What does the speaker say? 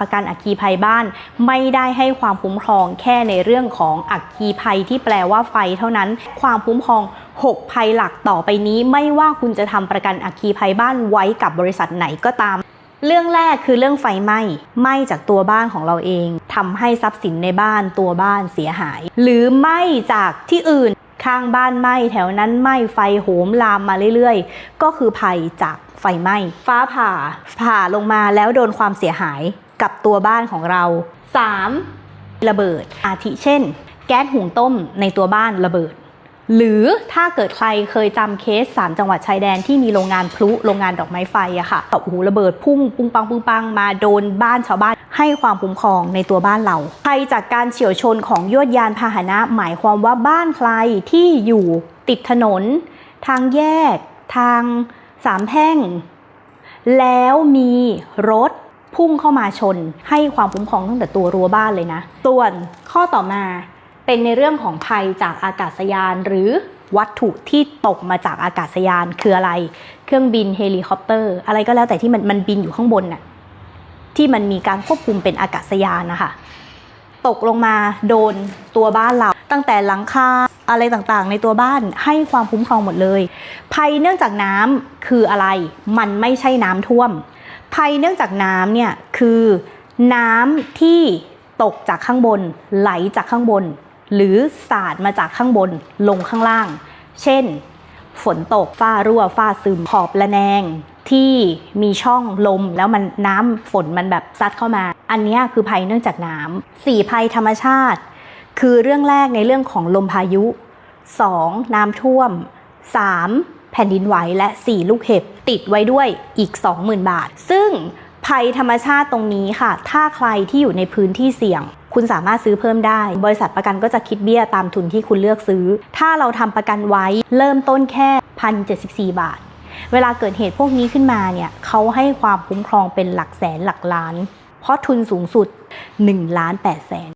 ประกันอัคคีภัยบ้าน ไม่ได้ให้ความคุ้มครองแค่ในเรื่องของอัคคีภัยที่แปลว่าไฟเท่านั้น ความคุ้มครอง 6 ภัยหลักต่อไปนี้ ไม่ว่าคุณจะทำประกันอัคคีภัยบ้านไว้กับบริษัทไหนก็ตามเรื่องแรกคือเรื่องไฟไหม้ไหม้จากตัวบ้านของเราเองทำให้ทรัพย์สินในบ้านตัวบ้านเสียหาย หรือไหม้จากที่อื่น ข้างบ้านไหม้แถวนั้นไหม้ไฟโหมลามมาเรื่อยๆ ก็คือภัยจากไฟไหม้ฟ้าผ่า ผ่าลงมาแล้วโดนความเสียหาย กับตัวบ้านของเรา 3. ระเบิด อาทิเช่น แก๊สหุงต้มในตัวบ้านระเบิด หรือถ้าเกิดใครเคยจำเคส 3 จังหวัดชายแดนที่มีโรงงานพลุโรงงานดอกไม้ไฟอะค่ะแบบโอ้โหระเบิดพุ่งปุ้งปังปุ้งปังมาโดนบ้านชาวบ้านให้ความคุ้มครองในตัวบ้านเราภัยจากการเฉียวชนของยวดยานพาหนะ หมายความว่าบ้านใครที่อยู่ติดถนน ทางแยก ทางสามแพร่ง แล้วมีรถ พุ่งเข้ามาชนให้ความคุ้มครองตั้งแต่ตัวรั้วบ้านเลยนะส่วนข้อต่อมาเป็นในเรื่องของภัยจากอากาศยาน หรือวัตถุที่ตกมาจากอากาศยานคืออะไร เครื่องบินเฮลิคอปเตอร์ อะไรก็แล้วแต่ที่มันมันบินอยู่ข้างบนน่ะที่มันมีการควบคุมเป็นอากาศยานนะคะตกลงมาโดนตัวบ้านเรา ตั้งแต่หลังคาอะไรต่างๆ ในตัวบ้านให้ความคุ้มครองหมดเลย ภัยเนื่องจากน้ำคืออะไร มันไม่ใช่น้ำท่วม ภัยเนื่องจากน้ำเนี่ยคือน้ำที่ตกจากข้างบน ไหลจากข้างบน หรือสาดมาจากข้างบนลงข้างล่าง เช่น ฝนตกฝ้ารั่วฝ้าซึมขอบระแนงที่มีช่องลมแล้วมันน้ำฝนมันแบบซัดเข้ามา อันนี้คือภัยเนื่องจากน้ำสี่ภัยธรรมชาติ คือเรื่องแรกในเรื่องของลมพายุ 2. น้ำท่วม 3. แผ่นดินไหวและ 4 ลูกเห็บ ติดไว้ด้วยอีก 20,000 บาท ซึ่งภัยธรรมชาติตรงนี้ค่ะ ถ้าใครที่อยู่ในพื้นที่เสี่ยง คุณสามารถซื้อเพิ่มได้ บริษัทประกันก็จะคิดเบี้ยตามทุนที่คุณเลือกซื้อ ถ้าเราทำประกันไว้เริ่มต้นแค่1,074 บาท เวลาเกิดเหตุพวกนี้ขึ้นมาเนี่ยเขาให้ความคุ้มครองเป็นหลักแสนหลักล้าน เพราะทุนสูงสุด1ล้าน8แสน